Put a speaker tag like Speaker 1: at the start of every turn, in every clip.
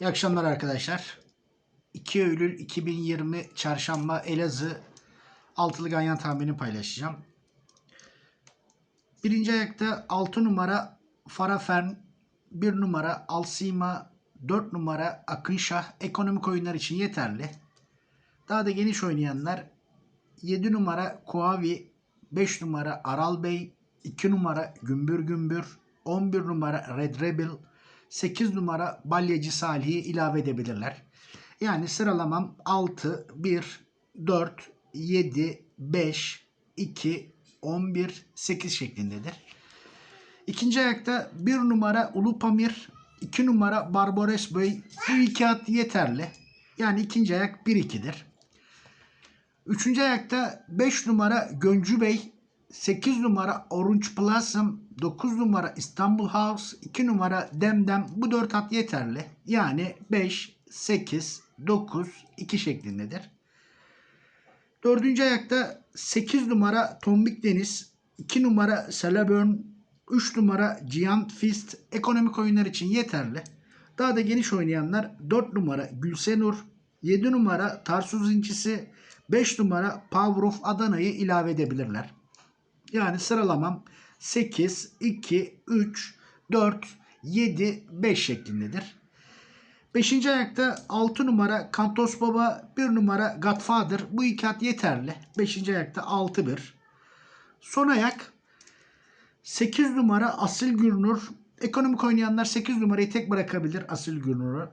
Speaker 1: İyi akşamlar arkadaşlar. 2 Eylül 2020 Çarşamba Elazığ altılı ganyan tahmini paylaşacağım. Birinci ayakta 6 numara Farafern, 1 numara Alsima, 4 numara Akınşah ekonomik oyunlar için yeterli. Daha da geniş oynayanlar 7 numara Kuavi, 5 numara Aral Bey, 2 numara Gümbür Gümbür, 11 numara Red Rebel, 8 numara Balyacı Salih'i ilave edebilirler. Yani sıralamam 6, 1, 4, 7, 5, 2, 11, 8 şeklindedir. İkinci ayakta 1 numara Ulu Pamir, 2 numara Barbaros Bey. Bu iki at yeterli. Yani ikinci ayak 1-2'dir. Üçüncü ayakta 5 numara Göncü Bey, 8 numara Orange Blossom, 9 numara İstanbul House, 2 numara Demdem. Bu 4 at yeterli. Yani 5, 8, 9, 2 şeklindedir. Dördüncü ayakta 8 numara Tombik Deniz, 2 numara Salaburn, 3 numara Giant Fist ekonomik oyunlar için yeterli. Daha da geniş oynayanlar 4 numara Gülsenur, 7 numara Tarsus İncisi, 5 numara Power of Adana'yı ilave edebilirler. Yani sıralamam 8, 2, 3, 4, 7, 5 şeklindedir. 5. ayakta 6 numara Kantos Baba, 1 numara Godfather. Bu iki at yeterli. 5. ayakta 6-1. Son ayak 8 numara Asil Gürnur. Ekonomik oynayanlar 8 numarayı tek bırakabilir Asil Gürnur'u.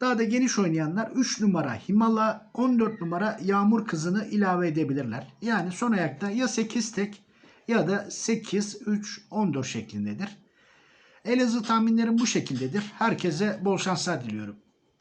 Speaker 1: Daha da geniş oynayanlar 3 numara Himala, 14 numara Yağmur Kızı'nı ilave edebilirler. Yani son ayakta ya 8 tek ya da 8, 3, 14 şeklindedir. Elazığ tahminlerim bu şekildedir. Herkese bol şanslar diliyorum.